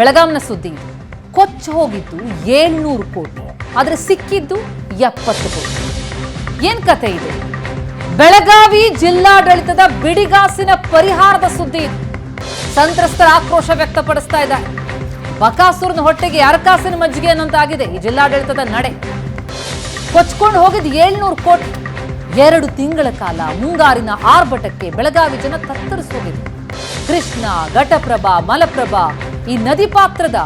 ಬೆಳಗಾಂನ ಸುದ್ದಿ. ಕೊಚ್ಚ ಹೋಗಿದ್ದು ಏಳ್ನೂರು ಕೋಟಿ, ಆದರೆ ಸಿಕ್ಕಿದ್ದು ಎಪ್ಪತ್ತು ಕೋಟಿ. ಏನ್ ಕತೆ ಇದೆ? ಬೆಳಗಾವಿ ಜಿಲ್ಲಾಡಳಿತದ ಬಿಡಿಗಾಸಿನ ಪರಿಹಾರದ ಸುದ್ದಿ ಇದು. ಸಂತ್ರಸ್ತರ ಆಕ್ರೋಶ ವ್ಯಕ್ತಪಡಿಸ್ತಾ ಇದ್ದಾರೆ ಬಕಾಸೂರ್ನ ಹೊಟ್ಟೆಗೆ ಅರಕಾಸಿನ ಮಜ್ಜಿಗೆ ಅನ್ನೋಂತಾಗಿದೆ ಈ ಜಿಲ್ಲಾಡಳಿತದ ನಡೆ. ಕೊಚ್ಕೊಂಡು ಹೋಗಿದ್ ಏಳ್ನೂರು ಕೋಟಿ. ಎರಡು ತಿಂಗಳ ಕಾಲ ಮುಂಗಾರಿನ ಆರ್ಭಟಕ್ಕೆ ಬೆಳಗಾವಿ ಜನ ತತ್ತರಿಸೋಗಿದೆ. ಕೃಷ್ಣ, ಘಟಪ್ರಭಾ, ಮಲಪ್ರಭಾ ಈ ನದಿ ಪಾತ್ರದ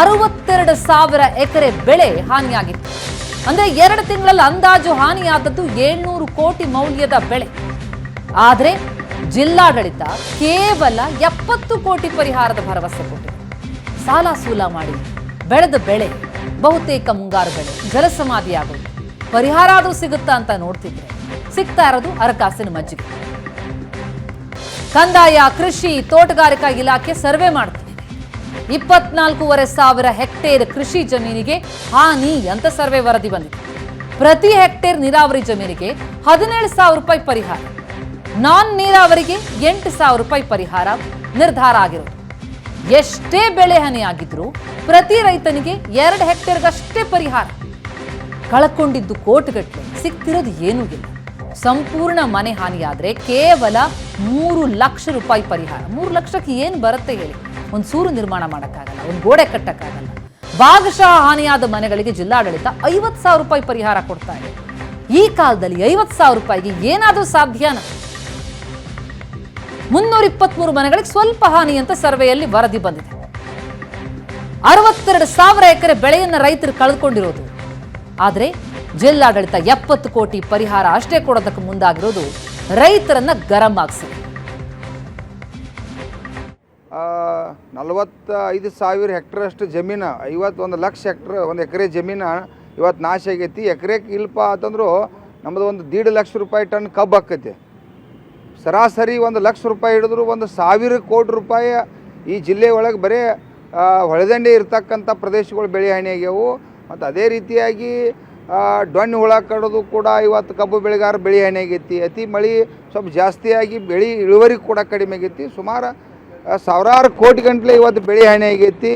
ಅರವತ್ತೆರಡು ಸಾವಿರ ಎಕರೆ ಬೆಳೆ ಹಾನಿಯಾಗಿತ್ತು. ಅಂದ್ರೆ ಎರಡು ತಿಂಗಳಲ್ಲಿ ಅಂದಾಜು ಹಾನಿಯಾದದ್ದು ಏಳ್ನೂರು ಕೋಟಿ ಮೌಲ್ಯದ ಬೆಳೆ. ಆದ್ರೆ ಜಿಲ್ಲಾಡಳಿತ ಕೇವಲ ಎಪ್ಪತ್ತು ಕೋಟಿ ಪರಿಹಾರದ ಭರವಸೆ ಕೊಟ್ಟಿದೆ. ಸಾಲ ಸೂಲ ಮಾಡಿ ಬೆಳೆದ ಬೆಳೆ, ಬಹುತೇಕ ಮುಂಗಾರು ಬೆಳೆ ಜಲಸಮಾಧಿಯಾಗೋದು ಪರಿಹಾರ ಆದರೂ ಸಿಗುತ್ತಾ ಅಂತ ನೋಡ್ತಿದ್ರೆ ಸಿಗ್ತಾ ಇರೋದು ಅರಕಾಸಿನ ಮಜ್ಜಿಗೆ. ಕಂದಾಯ, ಕೃಷಿ, ತೋಟಗಾರಿಕಾ ಇಲಾಖೆ ಸರ್ವೆ ಮಾಡ್ತಿದೆ. ಇಪ್ಪತ್ನಾಲ್ಕೂವರೆ ಸಾವಿರ ಹೆಕ್ಟೇರ್ ಕೃಷಿ ಜಮೀನಿಗೆ ಹಾನಿ ಅಂತ ಸರ್ವೆ ವರದಿ ಬಂದಿದೆ. ಪ್ರತಿ ಹೆಕ್ಟೇರ್ ನೀರಾವರಿ ಜಮೀನಿಗೆ ಹದಿನೇಳು ಸಾವಿರ ರೂಪಾಯಿ ಪರಿಹಾರ. ನಾನ್ ನೀರಾವರಿಗೆ ಎಂಟು ಸಾವಿರ ರೂಪಾಯಿ ಪರಿಹಾರ ನಿರ್ಧಾರ ಆಗಿರೋದು. ಎಷ್ಟೇ ಬೆಳೆ ಹಾನಿಯಾಗಿದ್ರೂ ಪ್ರತಿ ರೈತನಿಗೆ ಎರಡು ಹೆಕ್ಟೇರ್ಗಷ್ಟೇ ಪರಿಹಾರ. ಕಳ್ಕೊಂಡಿದ್ದು ಕೋಟಿಗಟ್ಟಲೆ ಸಿಕ್ತಿರೋದು ಏನೂ ಇಲ್ಲ. ಸಂಪೂರ್ಣ ಮನೆ ಹಾನಿಯಾದ್ರೆ ಕೇವಲ ಮೂರು ಲಕ್ಷ ರೂಪಾಯಿ ಪರಿಹಾರ. ಮೂರು ಲಕ್ಷಕ್ಕೆ ಏನು ಬರುತ್ತೆ ಹೇಳಿ. ಒಂದು ಸೂರು ನಿರ್ಮಾಣ ಮಾಡೋಕ್ಕಾಗಲ್ಲ, ಒಂದು ಗೋಡೆ ಕಟ್ಟಕ್ಕಾಗಲ್ಲ. ಭಾಗಶಃ ಹಾನಿಯಾದ ಮನೆಗಳಿಗೆ ಜಿಲ್ಲಾಡಳಿತ ಐವತ್ತು ಸಾವಿರ ರೂಪಾಯಿ ಪರಿಹಾರ ಕೊಡ್ತಾ ಇದೆ. ಈ ಕಾಲದಲ್ಲಿ ಐವತ್ತು ಸಾವಿರ ರೂಪಾಯಿಗೆ ಏನಾದರೂ ಸಾಧ್ಯನಾ? ಮುನ್ನೂರ ಇಪ್ಪತ್ಮೂರು ಮನೆಗಳಿಗೆ ಸ್ವಲ್ಪ ಹಾನಿ ಅಂತ ಸರ್ವೆಯಲ್ಲಿ ವರದಿ ಬಂದಿದೆ. ಅರವತ್ತೆರಡು ಸಾವಿರ ಎಕರೆ ಬೆಳೆಯನ್ನ ರೈತರು ಕಳೆದುಕೊಂಡಿರೋದು. ಆದರೆ ಜಿಲ್ಲಾಡಳಿತ ಎಪ್ಪತ್ತು ಕೋಟಿ ಪರಿಹಾರ ಅಷ್ಟೇ ಕೊಡೋದಕ್ಕೆ ಮುಂದಾಗಿರೋದು ರೈತರನ್ನ ಗರಂ ಆಗಿಸಿದೆ. ನಲವತ್ತೈದು ಸಾವಿರ ಹೆಕ್ಟ್ರಷ್ಟು ಜಮೀನು, ಐವತ್ತೊಂದು ಲಕ್ಷ ಹೆಕ್ಟ್ರ್, ಒಂದು ಎಕರೆ ಜಮೀನು ಇವತ್ತು ನಾಶ ಆಗೈತಿ. ಎಕರೆಗೆ ಇಲ್ಪ ಅಂತಂದ್ರು ನಮ್ಮದು ಒಂದು ದೀಡ್ ಲಕ್ಷ ರೂಪಾಯಿ ಟನ್ ಕಬ್ಬು ಹಾಕೈತಿ ಸರಾಸರಿ ಒಂದು ಲಕ್ಷ ರೂಪಾಯಿ ಹಿಡಿದ್ರು ಒಂದು ಸಾವಿರ ಕೋಟಿ ರೂಪಾಯಿ ಈ ಜಿಲ್ಲೆ ಒಳಗೆ ಬರೀ ಹೊಳೆದಂಡೆ ಇರ್ತಕ್ಕಂಥ ಪ್ರದೇಶಗಳು ಬೆಳೆ ಹಾನಿ ಆಗ್ಯಾವು. ಮತ್ತು ಅದೇ ರೀತಿಯಾಗಿ ಡೊಣ್ಣ ಹುಳ ಕಡೋದು ಕೂಡ ಇವತ್ತು ಕಬ್ಬು ಬೆಳೆಗಾರ ಬೆಳೆ ಹಾನಿಯಾಗೈತಿ ಅತಿ ಮಳೆ ಸ್ವಲ್ಪ ಜಾಸ್ತಿಯಾಗಿ ಬೆಳೆ ಇಳುವರಿ ಕೂಡ ಕಡಿಮೆ ಆಗೈತಿ. ಸುಮಾರು ಸಾವಿರಾರು ಕೋಟಿ ಗಂಟಲೆ ಇವತ್ತು ಬೆಳೆ ಹಾನಿ ಆಗೈತಿ.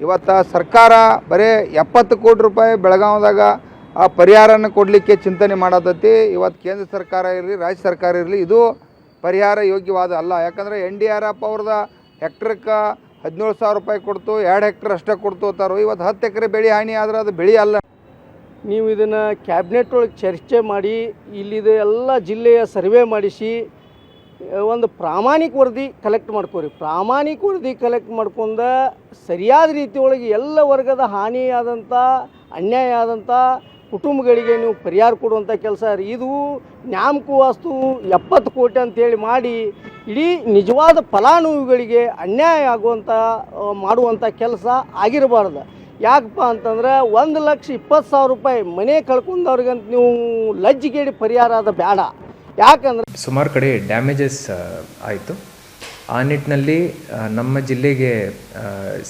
ಇವತ್ತು ಸರ್ಕಾರ ಬರೀ ಎಪ್ಪತ್ತು ಕೋಟಿ ರೂಪಾಯಿ ಬೆಳಗಾವದಾಗ ಆ ಪರಿಹಾರನ ಕೊಡಲಿಕ್ಕೆ ಚಿಂತನೆ ಮಾಡತೈತಿ. ಇವತ್ತು ಕೇಂದ್ರ ಸರ್ಕಾರ ಇರಲಿ, ರಾಜ್ಯ ಸರ್ಕಾರ ಇರಲಿ, ಇದು ಪರಿಹಾರ ಯೋಗ್ಯವಾದ ಅಲ್ಲ. ಯಾಕಂದರೆ ಎನ್ ಡಿ ಆರ್ ಎಫ್ ಅವ್ರದ್ದು ಹೆಕ್ಟ್ರಕ್ಕೆ ಹದಿನೇಳು ಸಾವಿರ ರೂಪಾಯಿ ಕೊಡ್ತು, ಎರಡು ಹೆಕ್ಟ್ರ್ ಅಷ್ಟೇ ಕೊಡ್ತು ಅಂತಾರೋ. ಇವತ್ತು ಹತ್ತು ಎಕರೆ ಬೆಳೆ ಹಾನಿ ಆದ್ರೆ ಅದು ಬೆಳೆ ಅಲ್ಲ ನೀವು ಇದನ್ನು ಕ್ಯಾಬಿನೆಟ್ ಒಳಗೆ ಚರ್ಚೆ ಮಾಡಿ, ಇಲ್ಲಿದ ಎಲ್ಲ ಜಿಲ್ಲೆಯ ಸರ್ವೆ ಮಾಡಿಸಿ ಒಂದು ಪ್ರಾಮಾಣಿಕ ವರದಿ ಕಲೆಕ್ಟ್ ಮಾಡ್ಕೋರಿ. ಪ್ರಾಮಾಣಿಕ ವರದಿ ಕಲೆಕ್ಟ್ ಮಾಡ್ಕೊಂಡ ಸರಿಯಾದ ರೀತಿಯೊಳಗೆ ಎಲ್ಲ ವರ್ಗದ ಹಾನಿಯಾದಂಥ ಅನ್ಯಾಯ ಆದಂಥ ಕುಟುಂಬಗಳಿಗೆ ನೀವು ಪರಿಹಾರ ಕೊಡುವಂಥ ಕೆಲಸ ಇದು ನ್ಯಾಮಕು ವಾಸ್ತು ಎಪ್ಪತ್ತು ಕೋಟಿ ಅಂತೇಳಿ ಮಾಡಿ ಇಡೀ ನಿಜವಾದ ಫಲಾನುಭವಿಗಳಿಗೆ ಅನ್ಯಾಯ ಆಗುವಂಥ ಮಾಡುವಂಥ ಕೆಲಸ ಆಗಿರಬಾರ್ದು. ಯಾಕಪ್ಪ ಅಂತಂದ್ರೆ ಒಂದು ಲಕ್ಷ ಇಪ್ಪತ್ತು ಸಾವಿರ ರೂಪಾಯಿ ಮನೆ ಕಳ್ಕೊಂಡವ್ರಿಗಂತ ನೀವು ಲಜ್ಜಿಗೇಡಿ ಪರಿಹಾರ ಆದ ಬೇಡ ಯಾಕಂದ್ರೆ ಸುಮಾರು ಕಡೆ ಡ್ಯಾಮೇಜಸ್ ಆಯಿತು. ಆ ನಿಟ್ಟಿನಲ್ಲಿ ನಮ್ಮ ಜಿಲ್ಲೆಗೆ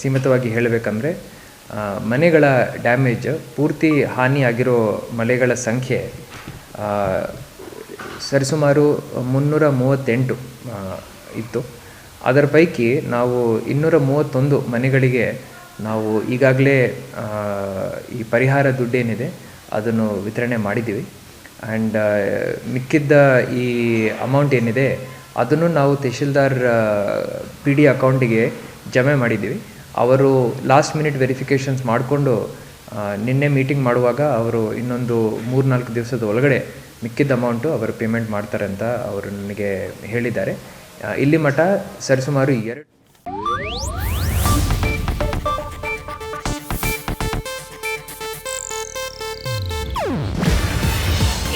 ಸೀಮಿತವಾಗಿ ಹೇಳಬೇಕಂದ್ರೆ ಮನೆಗಳ ಡ್ಯಾಮೇಜ್, ಪೂರ್ತಿ ಹಾನಿಯಾಗಿರೋ ಮಳೆಗಳ ಸಂಖ್ಯೆ ಸರಿಸುಮಾರು ಮುನ್ನೂರ ಮೂವತ್ತೆಂಟು ಇತ್ತು. ಅದರ ಪೈಕಿ ನಾವು ಇನ್ನೂರ ಮೂವತ್ತೊಂದು ಮನೆಗಳಿಗೆ ನಾವು ಈಗಾಗಲೇ ಈ ಪರಿಹಾರ ದುಡ್ಡೇನಿದೆ, ಅದನ್ನು ವಿತರಣೆ ಮಾಡಿದ್ದೀವಿ. ಆ್ಯಂಡ್ ಮಿಕ್ಕಿದ್ದ ಈ ಅಮೌಂಟ್ ಏನಿದೆ, ಅದನ್ನು ನಾವು ತಹಶೀಲ್ದಾರ್ ಪಿ ಡಿ ಅಕೌಂಟಿಗೆ ಜಮೆ ಮಾಡಿದ್ದೀವಿ. ಅವರು ಲಾಸ್ಟ್ ಮಿನಿಟ್ ವೆರಿಫಿಕೇಷನ್ಸ್ ಮಾಡಿಕೊಂಡು ನಿನ್ನೆ ಮೀಟಿಂಗ್ ಮಾಡುವಾಗ ಅವರು ಇನ್ನೊಂದು ಮೂರ್ನಾಲ್ಕು ದಿವಸದ ಒಳಗಡೆ ಮಿಕ್ಕಿದ್ದ ಅಮೌಂಟು ಅವರು ಪೇಮೆಂಟ್ ಮಾಡ್ತಾರೆ ಅಂತ ಅವರು ನನಗೆ ಹೇಳಿದ್ದಾರೆ. ಇಲ್ಲಿ ಮಠ ಸರಿಸುಮಾರು ಎರಡು